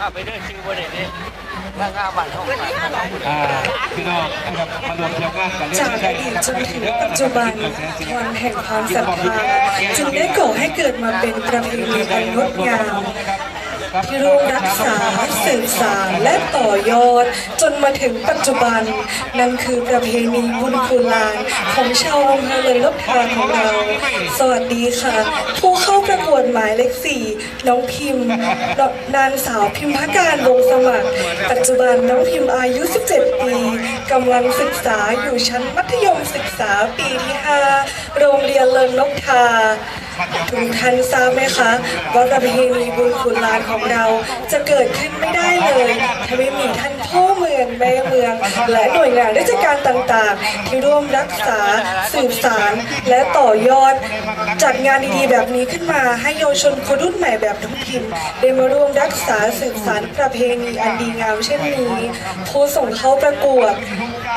อ่าไปเดินชื่อบ่ได้เด้งางาบ้านเฮาอ่าพี่น้องนะครับมารวมเที่ยวงานกันเรื่จากใช่อดีตครับจนถึงปัจจุบันวันแห่งความศรัทธาจึงได้ก่อให้เกิดมาเป็นประเพณีอันงดงามที่ ร่วมรักษาสืบสานและต่อยอด จนมาถึงปัจจุบัน นั่นคือประเพณีบุญคุลานของชาวอำเภอเลยลบทานของเรา สวัสดีค่ะ ผู้เข้าประกวดหมายเลขสี่น้องพิมพ์นางสาวพิมพการวงสมัคร ปัจจุบันน้องพิมพ์อายุ 17 ปีกำลังศึกษาอยู่ชั้นมัธยมศึกษาปีที่ 5 โรงเรียนเลินนกทา ทุกท่านทราบไหมคะว่าประเพณีบุญคุณลานของเราจะเกิดขึ้นไม่ได้เลย ถ้าไม่มีท่าน พ่อเมืองแม่เมือง และหน่วยงานราชการต่างๆ ที่ร่วมรักษา สืบสารและต่อยอด จัดงานดีๆแบบนี้ขึ้นมาให้เยาวชนคนรุ่นใหม่แบบทุกพิมพ์ได้มาร่วมรักษาสืบสารประเพณีอันดีงามเช่นนี้ผู้ส่งเข้าประกวด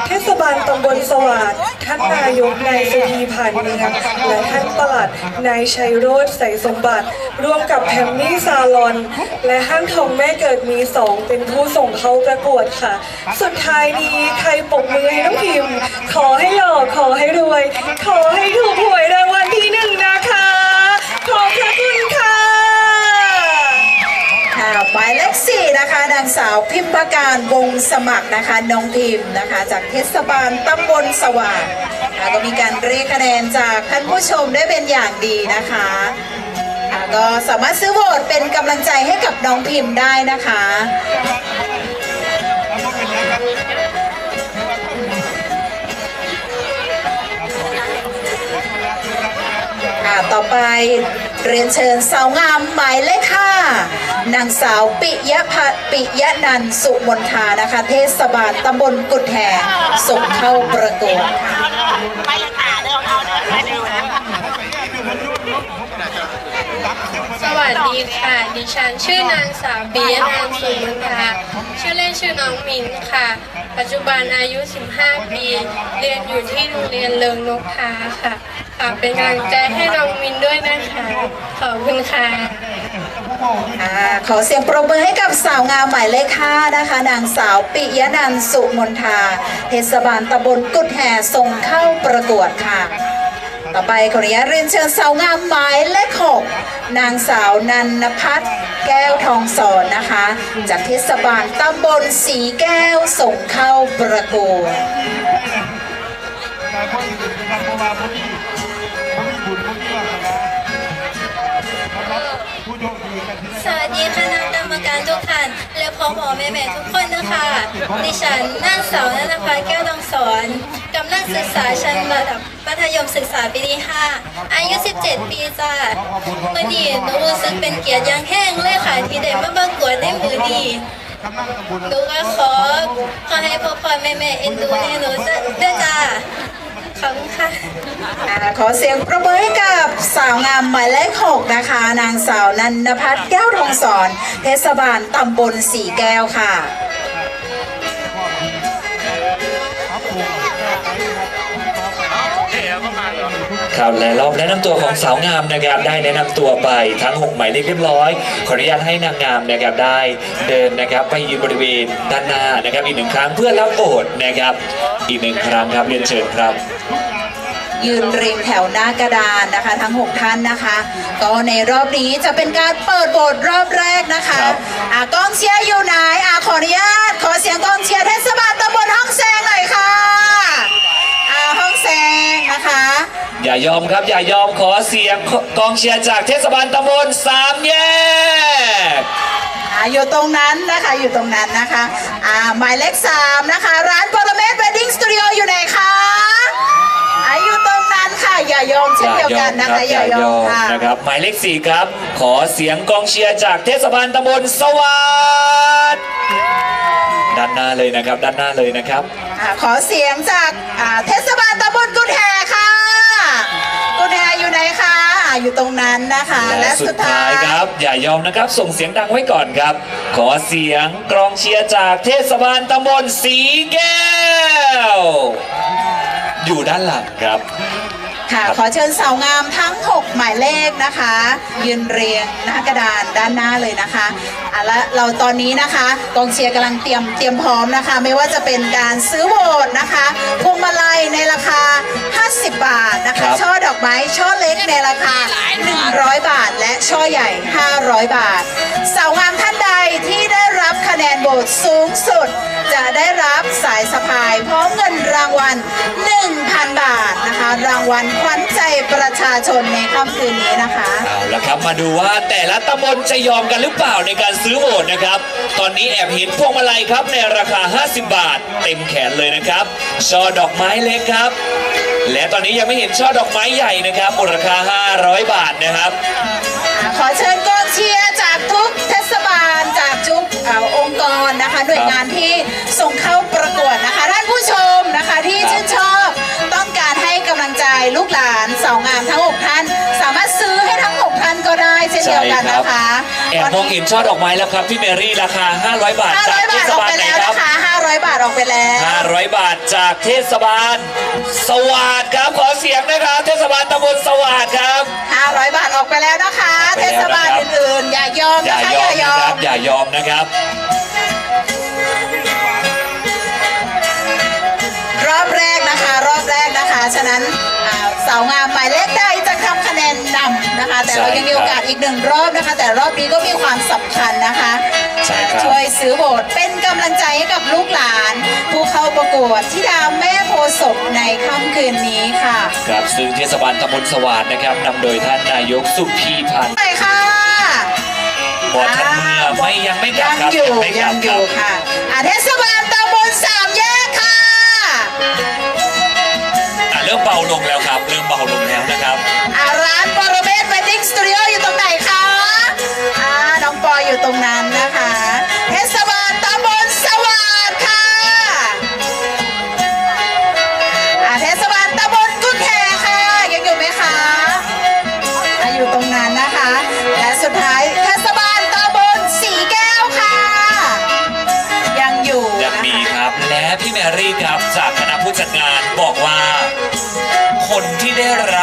เทศบาลตำบลสวัสดิ์ท่านนายกนายสุธีผ่านเมืองและท่านปลัดนายชัยโรธใสสมบัติ ร่วมกับแพมมี่ซาลอน และห้างทองแม่เกิดมีสองเป็นผู้ส่งเข้าประกวดค่ะ สุดท้ายนี้ใครปรบมือให้น้องพิมพ์ ขอให้หล่อขอให้รวย ขอให้ถูกหวยรางวัลที่หนึ่งนะคะ ขอบพระคุณค่ะค่ะหมายเลขสี่นะคะนางสาวพิมพการวงสมัครนะคะน้องพิมพ์นะคะ จากเทศบาลตำบลสว่างค่ะก็มีการเรียกคะแนนจากท่านผู้ชมได้เป็นอย่างดีนะคะค่ะก็สามารถซื้อโหวตเป็นกำลังใจให้กับน้องพิมพ์ได้นะคะ ค่ะต่อไปเรียนเชิญสาวงามหมายเลขห้านางสาวปิยพัฒน์ปิยนันสุมนทานะคะ เทศบาลตำบลกุดแห่ส่งเข้าประกวดค่ะไปเลยค่ะเดี๋ยวเอาเดี๋ยวสวัสดีค่ะ ดิฉันชื่อนางสาวปิยนันสุมนทาชื่อเล่นชื่อน้องมินค่ะ ปัจจุบันอายุ 15 ปี เรียนอยู่ที่โรงเรียนเลิงนกทาค่ะฝากเป็นกำลังใจให้น้องมินด้วยนะคะ ขอบคุณค่ะค่ะขอเสียงปรบมือให้กับสาวงามหมายเลขห้านะคะ นางสาวปิยนันท์สุมนทาเทศบาลตำบลกุดแห่ส่งเข้าประกวดค่ะ ต่อไปขออนุญาตเรียนเชิญสาวงามหมายเลขหกนางสาวนันนพัฒน์แก้วทองสอนนะคะ จากเทศบาลตำบลสีแก้วส่งเข้าประกวด สวัสดีคณะกรรมการทุกท่านและพ่อพ่อแม่แม่ทุกคนนะคะ ดิฉันนางสาวนันทพัฒน์แก้วดองสอนกำลังศึกษาชั้นระดับมัธยมศึกษาปีที่ 5 อายุ 17 ปีจ้าวันนี้หนูรู้สึกเป็นเกียรติอย่างแห้งเลยค่ะที่ได้มาประกวดในมือนี้หนูก็ขอขอให้พ่อพ่อแม่แม่เอ็นดูให้หนูด้วยจ้า ขอบคุณค่ะอ่าขอเสียงประมือให้กับสาวงามหมายเลขหกนะคะ นางสาวนันพัฒน์แก้วทองสอนเทศบาลตำบลสีแก้วค่ะ ครับและรอบแนะนำตัวของสาวงามนะครับได้แนะนำตัวไปทั้ง 6 หมายเลขเรียบร้อย ขออนุญาตให้นางงามนะครับได้เดินนะครับไปยืนบริเวณด้านหน้านะครับอีกหนึ่งครั้งเพื่อรับโอดนะครับอีกหนึ่งครั้งครับเรียนเชิญครับยืนเรียงแถวหน้ากระดานนะคะ ทั้ง 6 ท่านนะคะ ก็ในรอบนี้จะเป็นการเปิดโบทรอบแรกนะคะครับอ่ากองเชียร์อยู่ไหนอ่าขออนุญาต ขอเสียงกองเชียร์เทศบาลตำบลห้องแซงหน่อยค่ะ อย่ายอมครับ อย่ายอมขอเสียงกองเชียร์จากเทศบาลตำบลสามแยกอ่าอยู่ตรงนั้นนะคะอยู่ตรงนั้นนะคะอ่าหมายเลขสามนะคะ ร้านปรเมศเวดดิ้งสตูดิโออยู่ไหนคะอ่าอยู่ตรงนั้นค่ะอย่ายอมเช่นเดียวกันนะคะอย่ายอมค่ะนะครับหมายเลขสี่ครับ ขอเสียงกองเชียร์จากเทศบาลตำบลสวัสดิ์ด้านหน้าเลยนะครับ ด้านหน้าเลยนะครับอ่าขอเสียงจากอ่าเทศบาลตำ อ่าอยู่ตรงนั้นนะคะ และสุดท้ายครับ อย่ายอมนะครับ ส่งเสียงดังไว้ก่อนครับ ขอเสียงกรองเชียร์จากเทศบาลตำบลสีแก้ว อยู่ด้านหลังครับ ค่ะขอเชิญสาวงามทั้ง 6 หมายเลขนะคะ ยืนเรียงหน้ากระดานด้านหน้าเลยนะคะอะและเราตอนนี้นะคะกองเชียร์กำลังเตรียมเตรียมพร้อมนะคะ ไม่ว่าจะเป็นการซื้อโหวตนะคะพวงมาลัยในราคา 50 บาทนะครัคะบ ช่อดอกไม้ช่อเล็กในราคา 100 บาท และช่อใหญ่ 500 บาท สาวงามท่านใดที่ได้รับคะแนนโหวตสูงสุด จะได้รับสายสะพายพร้อมเงินรางวัล 1,000 บาทนะคะ รางวัลขวัญใจประชาชนในค่ำคืนนี้นะคะ เอาละครับมาดูว่าแต่ละตำบลจะยอมกันหรือเปล่าในการซื้อโหวตนะครับ ตอนนี้แอบเห็นพวงมาลัยครับในราคา 50 บาท เต็มแขนเลยนะครับช่อดอกไม้เล็กครับ และตอนนี้ยังไม่เห็นช่อดอกไม้ใหญ่นะครับมูลราคา500 บาทนะครับ ขอเชิญกองเชียร์จากทุกเทศบาลจากทุกเอ่อองค์กรนะคะ หน่วยงานที่ส่งเข้าประกวด ก็ได้เช่นเดียวกันนะคะแอบมองเห็นช่อดอกไม้แล้วครับพี่เมรี่ราคา 500 บาทจาก500เทบาทศออกบาลไปไหนแล้วครับนะคะ500 บาทออกไปแล้ว 500 บาทจากเทศบาล สวัสดครับขอเสียงนะครับเทศบาลตำบลสวัสดครับ 500 บาทออกไปแล้วนะคะไปเทแล้วนะครับศบาลอื่นๆ อย่ายอมอย่านะคะยออมย่ายนะอครัมบอย่ายอมนะครับรอบแรกนะคะ รอบแรกนะคะ ฉะนั้นอ่าสาวงามหมายเลขใดจะทำคะแนน นำนะคะ แต่เรายังมีโอกาสอีกหนึ่งรอบนะคะ แต่รอบนี้ก็มีความสำคัญนะคะใช่ครับช่วยซื้อโหวตเป็นกำลังใจให้กับลูกหลาน ผู้เข้าประกวดที่ดาวแม่โพธิ์ศพในค่ำคืนนี้ค่ะครับซึ่งเทศบาลตำบลสวัสดนะครับนำโดยท่านนายกสุพีพันธ์ไปค่ะบอท่านเมื่อไม่ยังไม่กลับยังครับอยู่ไม่กยัลังบอยู่ครับค่ะอ่าเทศบาลตำบลสามแยกค่ะอะเริ่มเบาลงแล้วครับ เริ่มเบาลงแล้วนะครับอ่าร้านปรเมศเวดดิ้ง สตูดิโออยู่ตรงไหนคะอ่าน้องปออยู่ตรงนั้นนะคะเทศบาลตำบลสวัสดค่ะอ่าเทศบาลตำบลกุดแห่ค่ะ ยังอยู่ไหมคะอ่าอยู่ตรงนั้นนะคะ และสุดท้ายเทศบาลตำบลสีแก้วค่ะ ยังอยู่ยังนะมีคะครับและพี่แมรี่ครับจากคณะผู้จัดงานบอกว่า คนที่ได้รับ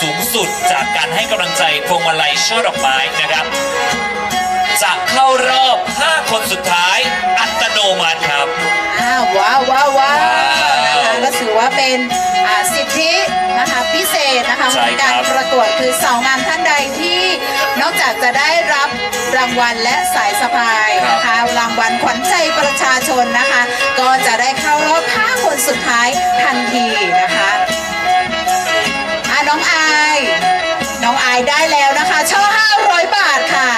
สูงสุดจากการให้กำลังใจพวงมาลัยช่อดอกไม้นะครับ จะเข้ารอบ 5 คนสุดท้ายอัตโนมัติครับ อ้าวว้าวว้าวว้าวว้าวนะคะก็ถือว่าเป็นอ่าสิทธินะคะพิเศษนะคะใช่ของครัการบประกวดคือสาวงามท่านใดที่นอกจากจะได้รับรางวัลและสายสะพายนะคะรางวัลขวัญใจประชาชนนะคะ ก็จะได้เข้ารอบ 5 คนสุดท้ายทันทีนะคะอะายได้แล้วนะคะ ช่อ 500 บาทค่ะ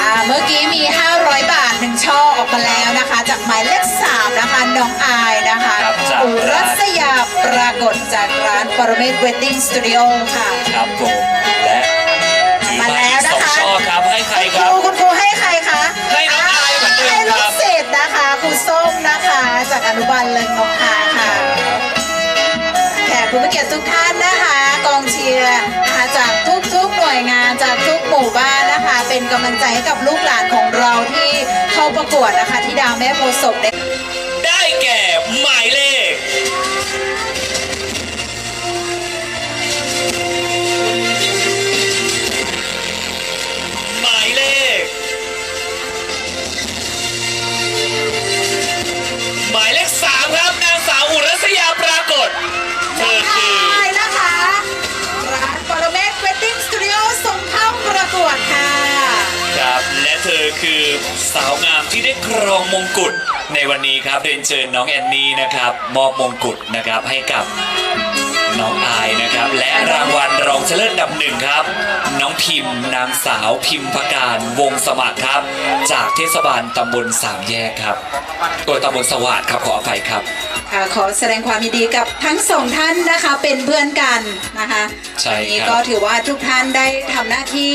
อ่า เมื่อกี้มี 500 บาทหนึ่งช่อออกมาแล้วนะคะ จากหมายเลข3นะคะ น้องอายนะคะครับจากอุรัส ยาปรากฏจากร้านปรเมศเวดดิ้งสตูดิโอค่ะ ครับผมและถือมามาแล้อีวกสนะองคะช่อครับให้ใครคุณคครัรูบ คุณครูให้ใครคะให้น้องอายเหมือนเดิมให้ลูคกรับศิษย์นะคะครูส้มนะคะ จากอนุบาลเลิงนกทาค่ะแขกผู้มีเกียรติทุกท่านนะคะ กองเชียร์นะคะจากทุกๆหน่วยงานจากทุกหมู่บ้านนะคะ เป็นกำลังใจให้กับลูกหลานของเราที่เข้าประกวดนะคะที่ดาวแม่โพธิ์ศพได้ สาวงามที่ได้ครองมงกุฎในวันนี้ครับเรียนเชิญน้องแอนนี่นะครับ มอบมงกุฎนะครับให้กับน้องอายนะครับ และรางวัลรองชนะเลิศอันดับหนึ่งครับ น้องพิมพ์นางสาวพิมพการวงสมัครครับ จากเทศบาลตำบลสามแยกครับตัวตำบลสวัสดครับขออภัยครับ ค่ะขอแสดงความยินดีกับทั้งสองท่านนะคะเป็นเพื่อนกันนะคะใช่ครับวันนี้ก็ถือว่าทุกท่านได้ทำหน้าที่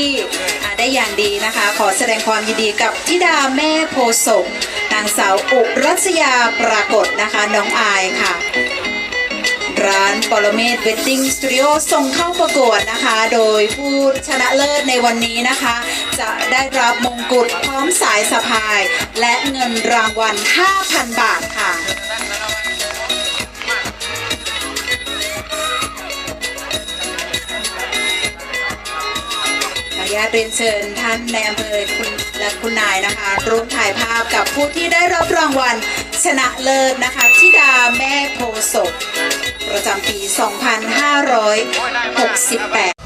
อ่าได้อย่างดีนะคะ ขอแสดงความยินดีกับธิดาแม่โพธิ์ศพนางสาวอุรัสยาปรากฏนะคะน้องอายค่ะ ร้านปรเมศเวดดิ้งสตูดิโอส่งเข้าประกวดนะคะ โดยผู้ชนะเลิศในวันนี้นะคะ จะได้รับมงกุฎพร้อมสายสะพาย และเงินรางวัล 5,000 บาทค่ะ ญาตเรียนเชิญท่านในอำเภอคุณและคุณนายนะคะร่วมถ่ายภาพกับผู้ที่ได้รับรางวัลชนะเลิศนะคะทิดาแม่โพศพประจำปี 2568